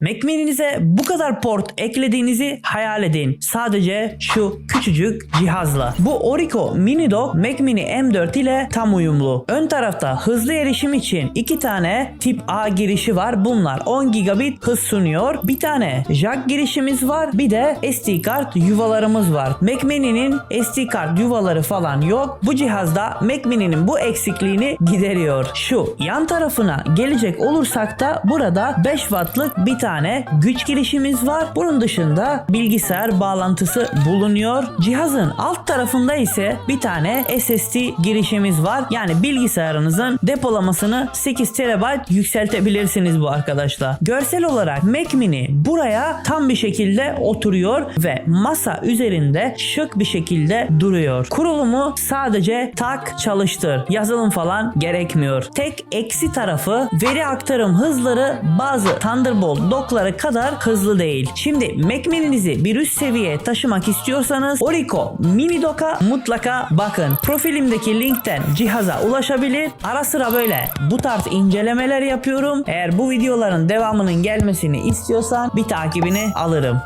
Mac bu kadar port eklediğinizi hayal edin. Sadece şu küçücük cihazla. Bu Orico Mini Dock Mac Mini M4 ile tam uyumlu. Ön tarafta hızlı erişim için iki tane tip A girişi var. Bunlar 10 gigabit hız sunuyor. Bir tane jack girişimiz var. Bir de SD kart yuvalarımız var. Mac Mini'nin SD kart yuvaları falan yok. Bu cihazda Mac Mini'nin bu eksikliğini gideriyor. Şu yan tarafına gelecek olursak da burada 5 wattlık bir tane güç girişimiz var. Bunun dışında bilgisayar bağlantısı bulunuyor. Cihazın alt tarafında ise bir tane SSD girişimiz var. Yani bilgisayarınızın depolamasını 8 TB yükseltebilirsiniz bu arkadaşlar. Görsel olarak Mac Mini buraya tam bir şekilde oturuyor ve masa üzerinde şık bir şekilde duruyor. Kurulumu sadece tak çalıştır. Yazılım falan gerekmiyor. Tek eksi tarafı veri aktarım hızları bazı Thunderbolt dokları kadar hızlı değil. Şimdi Mac Mini'nizi bir üst seviyeye taşımak istiyorsanız Orico Mini Dock'a mutlaka bakın. Profilimdeki linkten cihaza ulaşabilir. Ara sıra böyle bu tarz incelemeler yapıyorum. Eğer bu videoların devamının gelmesini istiyorsan bir takibini alırım.